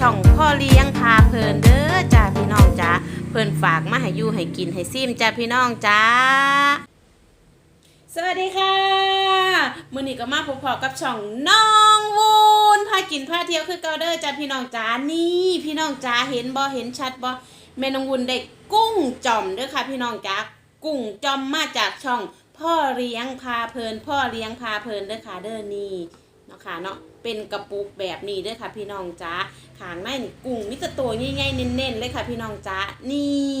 ช่องพ่อเลี้ยงพาเพลินเด้อจ้าพี่น้องจ้าเพิ่นฝากมาให้ยู่ให้กินให้ซิมจ้าพี่น้องจ้าสวัสดีค่ะมือนี้ก็มาพบกับช่องน้องวูนพากินพาเที่ยวคือเกาเดอร์จ้าพี่น้องจ้านี่พี่น้องจ้าเห็นบอเห็นชัดบอเมน้องวุนได้กุ้งจอมเด้อค่ะ พี่น้องจ้ากุ้งจอมมาจากช่อง พ่อเลี้ยงพาเพลิน พ่อเลี้ยงพาเพลินเด้อค่ะเด้อนี่เนาะค่ะเนาะ เป็นกระปุกแบบนี้ด้อค่ะ พี่น้องจ้าขางในนี่กุ้งมิตรตัวใหญ่ๆเน้นๆเลยค่ะ พี่น้องจ้านี่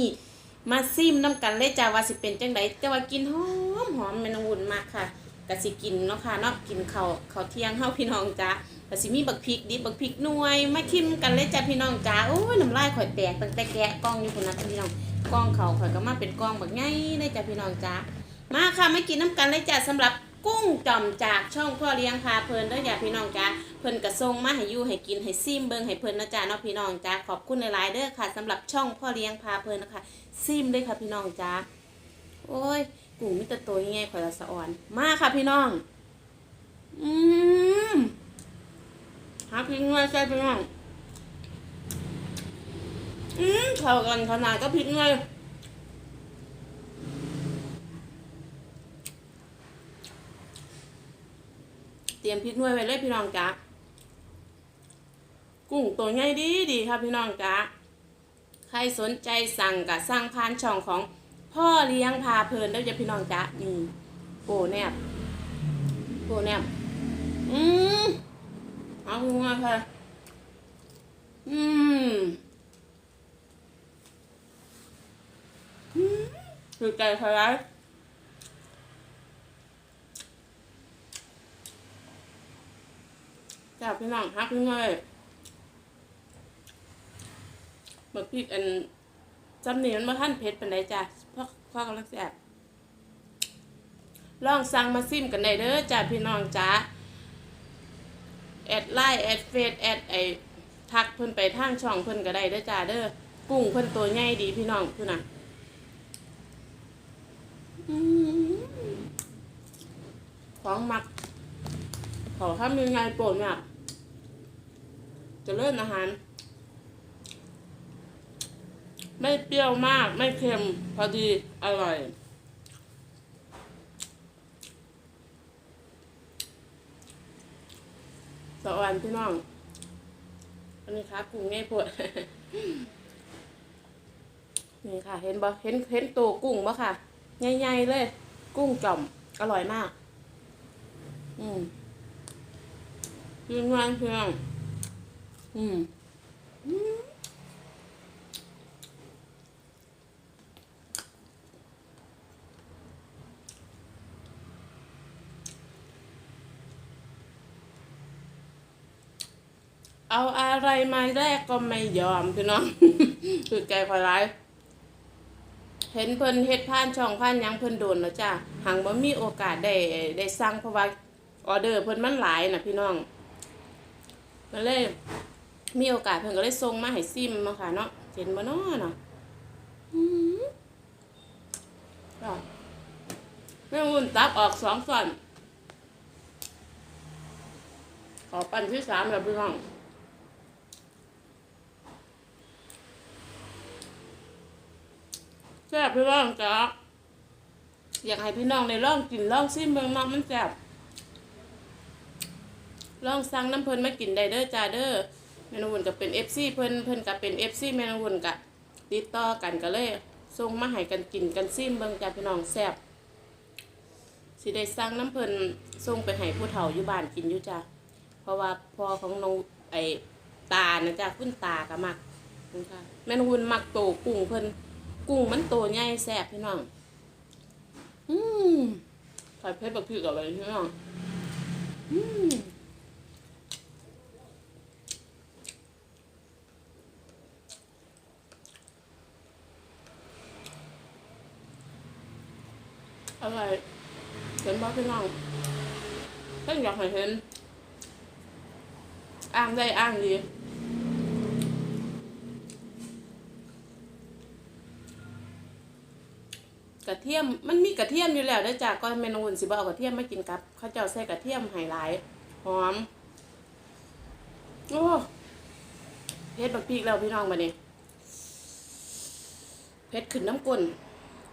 มาซิมน้ำกันเลยจ้าว่าสิเป็นจังไดแต่ว่ากินหอมหอมแม่นองวุ่นมากค่ะกะสิกินเนาะค่ะเนาะกินเขาวข้าเที่ยงเฮาพี่น้องจ้ากะสิมีบักพริกดิบบักพริกหน่วยมาคิมกันเลยจ้าพี่น้องจ้าโอ้ยน้ำลายข่อยแตกตั้งแต่แกะกล้องอยู่พุ่นนะพี่น้องกล้องเขาข่อยก็มาเป็นกล้องบักใหญ่เลยจ้าพี่น้องจ้ามาค่ะมากินน้ำกันเลยจ้าสำหรับ กุ้งจอมจากช่องพ่อเลี้ยงพาเพลินเด้อจ้าพี่น้องจ้าเพิ่นกระส่งมาให้อยู่ให้กินให้ซิมเบิงให้เพลินนะจ้าเนาะพี่น้องจ้าขอบคุณหลายๆเด้อค่ะสำหรับช่องพ่อเลี้ยงพาเพลินนะคะซิมเลยค่ะพี่น้องจ้าโอ้ยกุ้งมิตรตัวยังไงข่อยละสะอ่อน มาค่ะพี่น้อง อืมหาพริกง่ายใช่พี่น้องอืมเข้ากันขนาดก็พริกง่าย รียมพริกน่วยไว้เลยพี่น้องจ้ากุ้งตัวใหญ่ดีดีๆค่ะพี่น้องจ้าใครสนใจสั่งกับสั่งผ่านช่องของพ่อเลี้ยงพาเพลินได้จะพี่น้องจ๊ะนี่โปแนบโปแนบอืมเอาหัวค่ะอืมอืมคือใจใครไร จับพี่น้องฮักพี่เลยบักพริกอันจำเนียนมาท่านเพชรเป็นไรจ้ะพ่อพ่อกำลังแสบลองสั่งมาซิมกันได้เด้อจ้ะพี่น้องจ้าแอดไลน์แอดเฟซแอดไอทักเพิ่นไปทางช่องเพิ่นก็ได้เด้อจ้าเด้อกุ้งเพิ่นตัวใหญ่ดีพี่น้องพิ่นน่ะของมักขอถ้ามีไงโปรดเนี่ย จะเลิ่นอาหาร ไม่เปรี้ยวมาก ไม่เค็ม พอดีอร่อยสวัสดีพี่น้อง อันนี้ค่ะกุ้งง่ายปวดนี่ค่ะ เห็นบ่เห็นเห็นตัวกุ้งบ่ค่ะ ใหญ่ๆเลย กุ้งจ่อม อร่อยมาก อืมยืนยันเพียง อืมเอาอะไรมาแรกก็ไม่ยอมพี่น้อง คือใจคอยร้าย เห็นเพิ่นเฮ็ดผ่านช่องผ่านยังเพิ่นโดนแล้วจ้ะหังบ่มีโอกาสได้ได้สั่งเพราะว่าออเดอร์เพิ่นมันหลายนะพี่น้อง ก็เลย มีโอกาสเพิ่นก็เลยส่งมาให้ซิมมาค่ะเนาะเห็นบ่เนาะเนาะอืมก็แม่งุ่นตักออกสองส่วนขอปั้นที่สามแล้วพี่น้องแซ่บพี่น้องจ้าอยากให้พี่น้องได้ลองกินลองซิมเบิ่งเนาะมันแซ่บลองสั่งน้ำเพลินมากินได้เด้อจ้าเด้อ แม่นวุ่นก็เป็น FC เพิ่นเพิ่นก็เป็น FC แม่นวุ่นก็ติดต่อกันก็เลยส่งมาให้กันกินกันซิมเบิ่งจ้าพี่น้องแซ่บสิได้สั่งน้ำเพิ่นส่งไปให้ผู้เฒ่าอยู่บ้านกินอยู่จ้าเพราะว่าพ่อของน้องไอ้ตานะจ้าคุณตาก็มักค่ะแม่นวุ่นมักโตกุ้งเพิ่นกุ้งมันโตใหญ่แซ่บพี่น้องอืมใส่เพชรบักพริกอะไรพี่น้องอืมอะไรเห็นบ้า พี่น้องเพิ่งอยากให้เห็นอ้างได้อ้างดีกระเทียมมันมีกระเทียมอยู่แล้วเด้จาก็เมนูอื่นสิบ่เอากระเทียมมากินกับข้าวเจ้าใส่กระเทียมไฮไลท์หอมโอ้เฮ็ดบักพริกแล้วพี่น้องบัดนี้ผ็ดขึ้นน้ำก้น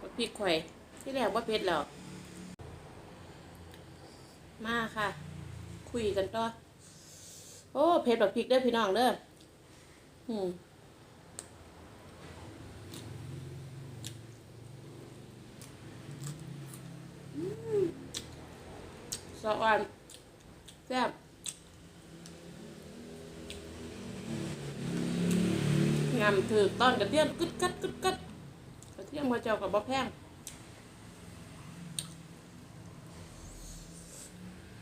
บักพริกข่ที่แรกว่าเผ็ดแล้ว มาค่ะ คุยกันต่อ โอ้เผ็ดบักพริกเด้อพี่น้องเด้ออืมสะอ่อนแซ่บงามถือต้อนกระเทียมกึดกัดกึดกัดกระเทียมพระเจ้ากับบะแพง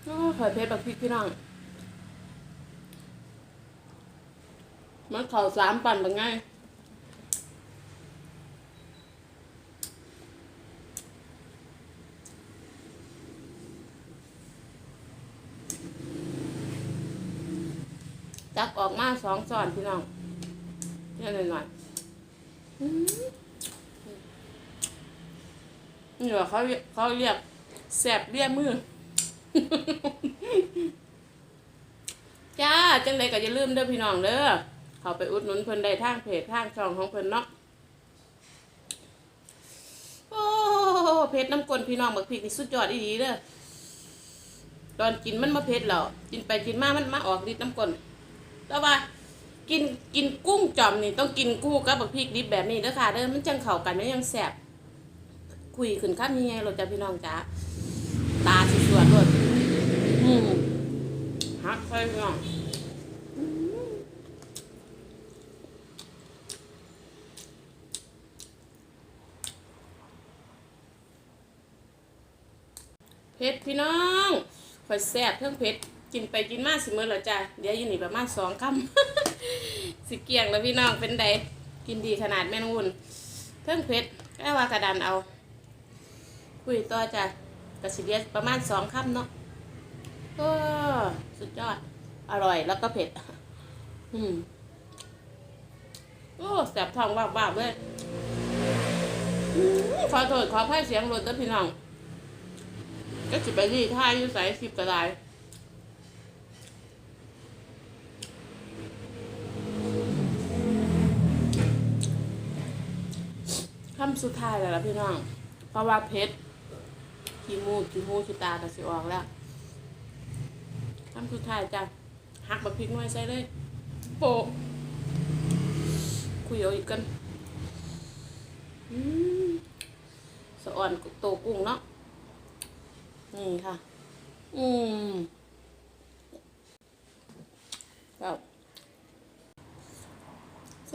โอ้ข่อยเผ็ดบักพริกพี่น้องมันเข่าสามปั่นเป็นไงจักออกมาสองซ้อนพี่น้องเนี่ยหน่อยหน่อยอือนี่ว่าเขาเรียกเขาเรียกแสบเรียมือ จ้าจังเลยก็อย่าลืมเด้อพี่น้องเด้อเขาไปอุดหนุนเพิ่นได้ทางเพจทางช่องของเพิ่นเนาะโอ้เผ็ดน้ำกลนพี่น้องบักพริกนี่สุดยอดอีดีเด้อตอนกินมันมาเผ็ดแล้วกินไปกินมามันมาออกฤทธิ์น้ำกลนแต่ว่ากินกินกุ้งจอมนี่ต้องกินคู่กับบักพริกดิบแบบนี้เด้อค่ะเด้อมันจังเข้ากันมันยังแซ่บคุยขึ้นข้ามยังไงเราจะพี่น้องจ้า ตาสิสวดด้วยอืมฮักใส่พี่น้องเผ็ดพี่น้องข่อยแซ่บเพิ่งเผ็ดกินไปกินมาสิมื้อแล้วจ้ะเดี๋ยวอยู่นี่ประมาณสองคำสิเกี่ยงแล้วพี่น้องเป็นใดกินดีขนาดแม่นวุ่นเพิ่งเผ็ดก็ว่ากระดานเอาคุยต่อจ้ะ กระสิเดียประมาณสองคำเนาะโอ้สุดยอด อร่อยแล้วก็เผ็ด อืมโอ้แสบท้องบ้าๆเลยอื้อขอโทษขอพายเสียงรถเด้อพี่น้อง ก็จะไปรีท่าอยู่ใส่สิบกระไดคำสุดท้ายแล้วล่ะพี่น้อง เพราะว่าเพชร ขี้มูกขี้หูขี้ตาก็สิออกแล้วคำสุดท้ายจ้ะหักแบบพริกน้อยใส่เลย โปะคุยเอาอีกกันอืมสะอ่อนโตกุ้งเนาะนี่ค่ะ อืมครับ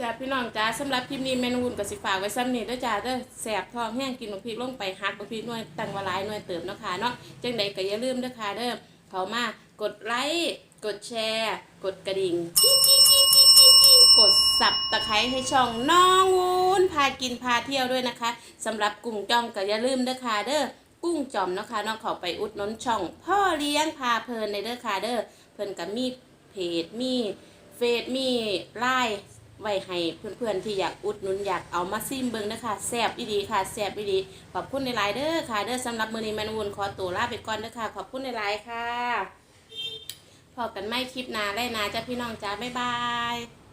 แสบพี่น้องจ้าสำหรับคลิปนี้เมนูอุ่นกับสิฝากไว้ซ้ำนี่ด้วยจ้าเด้อแสบท้องแห้งกินบะพริกลงไปฮักบะพริกน่วยตังวลายน่วยเติมเนาะค่ะเนาะจังใดก็อย่าลืมเด้อค่ะเด้อเขามากดไลค์กดแชร์ กดกระดิ่งกิ้งกิ้งกิ้งกิ้งกิ้งกิ้งกดสับตะไคร้ให้ช่องน้องวูนพากินพาเที่ยวด้วยนะคะสำหรับกลุ่มจ้องก็อย่าลืมเด้อค่ะเด้อกุ้งจอมเนาะคะเนาะเขาไปอุดหนนช่อง พ่อเลี้ยงพาเพลินในเด้อค่ะเด้อเพลินก็มีเพจมีเฟซมีไลน์ ไว้ให้เพื่อนๆที่อยากอุดหนุนอยากเอามาซิมเบิงนะคะแซ่บอีดีค่ะแซ่บอีดีขอบคุณในไลน์เด้อค่ะเด้อสำหรับมือนี้แมนวุนขอตัวลาไปก่อนเด้อค่ะขอบคุณในไลน์ค่ะพบกันไม่คลิปหน้าแล่นาจ้าพี่น้องจ้าบ๊ายบาย